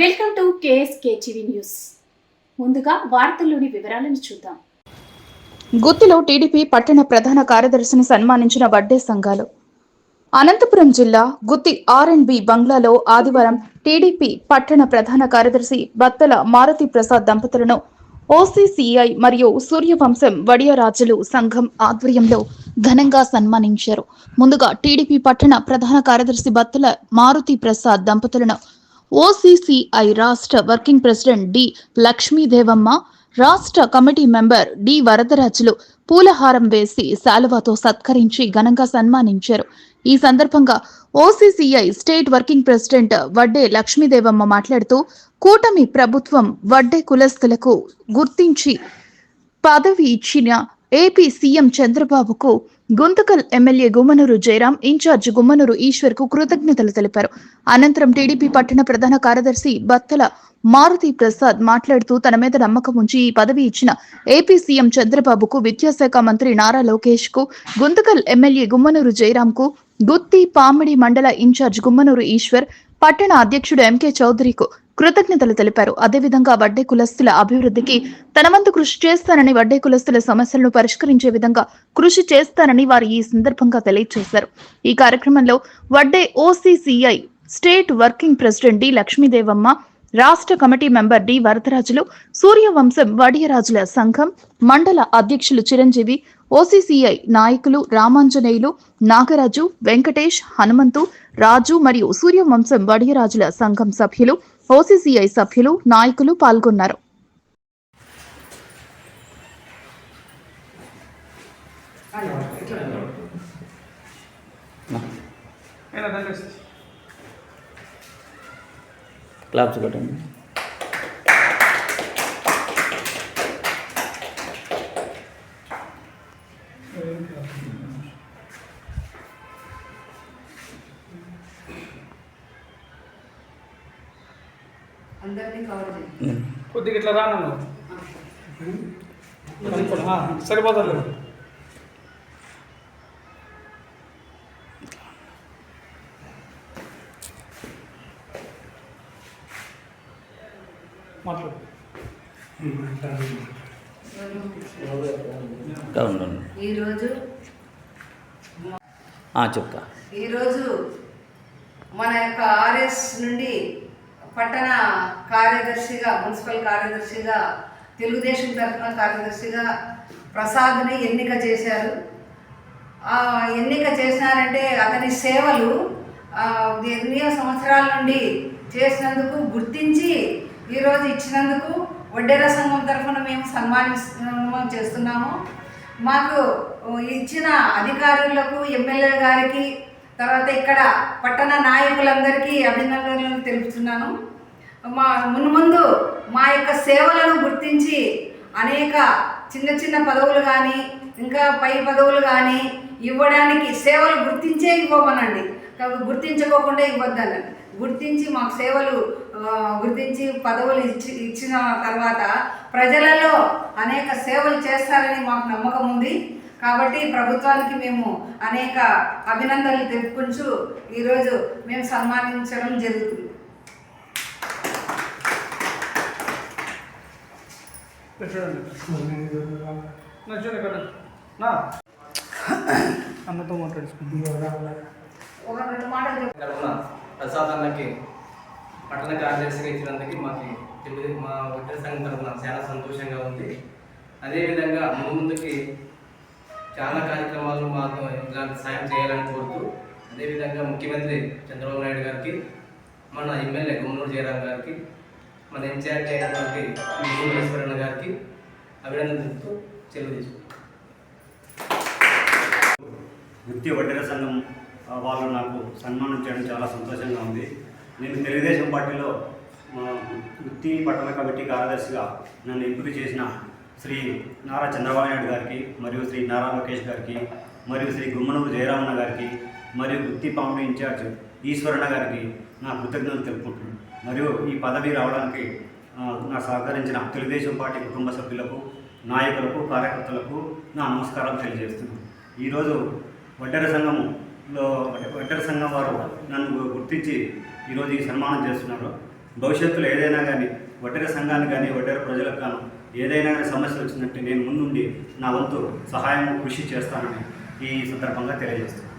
Welcome to KSK TV news. ముందుగా వార్తల్లోని వివరాలను చూద్దాం. గుత్తిలో టీడీపీ పట్టణ ప్రధాన కార్యదర్శిని సన్మానించిన వడ్డే సంఘాలు. అనంతపురం జిల్లా గుత్తి ఆర్ అండ్ బి బంగ్లాలో ఆదివారం టీడీపీ పట్టణ ప్రధాన కార్యదర్శి బత్తల మారుతి ప్రసాద్ దంపతులను ఓసీసీఐ మరియు సూర్యవంశం వడియరాజులు సంఘం ఆధ్వర్యంలో ఘనంగా సన్మానించారు. ముందుగా టీడీపీ పట్టణ ప్రధాన కార్యదర్శి బత్తల మారుతి ప్రసాద్ దంపతులను ఓసీసీఐ రాష్ట్ర వర్కింగ్ ప్రెసిడెంట్ డి లక్ష్మీదేవమ్మ రాష్ట్ర కమిటీ మెంబర్ డి వరదరాజులు పూలహారం వేసి శాలువాతో సత్కరించి ఘనంగా సన్మానించారు. ఈ సందర్భంగా OCCI state working president Vadde Lakshmidevamma మాట్లాడుతూ కూటమి ప్రభుత్వం వడ్డే కులస్తులకు గుర్తించి పదవి ఇచ్చిన ఏపీ సీఎం చంద్రబాబుకు Guntakal MLA Gummanuru Jayaram in charge Gummanuru ఈశ్వర్కు కృతజ్ఞతలు తెలిపారు. అనంతరం టీడీపీ పట్టణ ప్రధాన కార్యదర్శి బత్తల మారుతి ప్రసాద్ మాట్లాడుతూ తన మీద నమ్మకం ఉంచి ఈ పదవి ఇచ్చిన ఏపీ సీఎం చంద్రబాబుకు విద్యాశాఖ మంత్రి నారా లోకేష్కు గుంతకల్ ఎమ్మెల్యే గుమ్మనూరు జయరాం కు గుత్తి పామిడి మండల ఇన్ఛార్జ్ గుమ్మనూరు ఈశ్వర్ పట్టణ అధ్యక్షుడు ఎంకే చౌదరికు కృతజ్ఞతలు తెలిపారు. అదేవిధంగా వడ్డే కులస్తుల అభివృద్ధికి తన వంతు కృషి చేస్తానని వడ్డే కులస్తుల సమస్యలను పరిష్కరించే విధంగా కృషి చేస్తానని వారు ఈ సందర్భంగా తెలియజేశారు. ఈ కార్యక్రమంలో Vadde OCCI state working president D Lakshmidevamma రాష్ట్ర committee member D Varadarajulu Suryavamsham వడియరాజుల సంఘం మండల అధ్యక్షులు చిరంజీవి ఓసీసీఐ నాయకులు రామాంజనేయులు నాగరాజు వెంకటేష్ హనుమంతు రాజు మరియు సూర్యవంశం వడియరాజుల సంఘం సభ్యులు ఓసీసీఐ సభ్యులు నాయకులు పాల్గొన్నారు. క్లాప్స్ కొట్టండి. కొద్దిగా ఇట్లా రా నన్ను కనుక్కోండి. ఆ, సరిపోతుంది. మాట్లాడు. ఈరోజు చెప్తా. ఈరోజు మన యొక్క ఆర్ఎస్ నుండి పట్టణ కార్యదర్శిగా మున్సిపల్ కార్యదర్శిగా తెలుగుదేశం తరఫున కార్యదర్శిగా ప్రసాద్ని ఎన్నిక చేశారు. ఆ ఎన్నిక చేసినారంటే అతని సేవలు ఎన్నో సంవత్సరాల నుండి చేసినందుకు గుర్తించి ఈరోజు ఇచ్చినందుకు వడ్డేర సంఘం తరఫున మేము సన్మానిస్తున్నాము చేస్తున్నాము. మాకు ఇచ్చిన అధికారులకు ఎమ్మెల్యే గారికి తర్వాత ఇక్కడ పట్టణ నాయకులందరికీ అభినందనలు తెలుపుతున్నాను. మా మున్ముందు మా యొక్క సేవలను గుర్తించి అనేక చిన్న చిన్న పదవులు కానీ ఇంకా పై పదవులు కానీ ఇవ్వడానికి సేవలు గుర్తించే ఇవ్వమనండి. కాబట్టి గుర్తించుకోకుండా ఇవ్వద్దనండి. గుర్తించి మాకు సేవలు గుర్తించి పదవులు ఇచ్చి ఇచ్చిన తర్వాత ప్రజలలో అనేక సేవలు చేస్తారని మాకు నమ్మకం ఉంది. కాబట్టి ప్రభుత్వానికి మేము అనేక అభినందనలు తెలుపుకుంటూ ఈరోజు మేము సన్మానించడం జరుగుతుంది. అన్నతో మాట్లాడుకుంటున్నాను ఒక రెండు మాటలు చెప్పు. ప్రసాదాలకి ప్రసాద్ అన్నకి పట్టణ కార్యదర్శిగా ఇచ్చినందుకు మాకు తెలుగు మా ఒంటరి సంఘం తరఫున చాలా సంతోషంగా ఉంది. అదేవిధంగా ముందు ముందుకి చాలా కార్యక్రమాలు మాకు ఇలాంటి సాయం చేయాలని కోరుతూ అదేవిధంగా ముఖ్యమంత్రి చంద్రబాబు నాయుడు గారికి మన ఎమ్మెల్యే గుమ్మూరు జయరాం గారికి మన ఇన్ఛార్జ్ అయినటువంటి ఈశ్వరణ గారికి అభినందనలతో చెల్లు తీసుకుంటాం వృత్తి వడ్డెర సంఘం వాళ్ళు నాకు సన్మానం చేయడం చాలా సంతోషంగా ఉంది. నేను తెలుగుదేశం పార్టీలో వృత్తి పట్టణ కమిటీ కార్యదర్శిగా నన్ను ఎంపిక చేసిన శ్రీ నారా చంద్రబాబు నాయుడు గారికి మరియు శ్రీ నారా లోకేష్ గారికి మరియు శ్రీ గుమ్మనూరు జయరామన్న గారికి మరియు వృత్తి పాముడు ఇన్ఛార్జ్ ఈశ్వరణ గారికి నా కృతజ్ఞతలు తెలుపుకుంటున్నాను. మరియు ఈ పదవి రావడానికి నా సహకరించిన తెలుగుదేశం పార్టీ కుటుంబ సభ్యులకు నాయకులకు కార్యకర్తలకు నా నమస్కారం తెలియజేస్తున్నాను. ఈరోజు వడ్డెర లో వడ్డెర సంఘం వారు నన్ను గుర్తించి ఈరోజు ఈ సన్మానం చేస్తున్నారు. భవిష్యత్తులో ఏదైనా కానీ వడ్డెర సంఘానికి కానీ వడ్డెర ప్రజలకు కానీ ఏదైనా కానీ సమస్య వచ్చిందంటే నేను ముందుండి నా వంతు సహాయం కృషి చేస్తానని ఈ సందర్భంగా తెలియజేస్తాను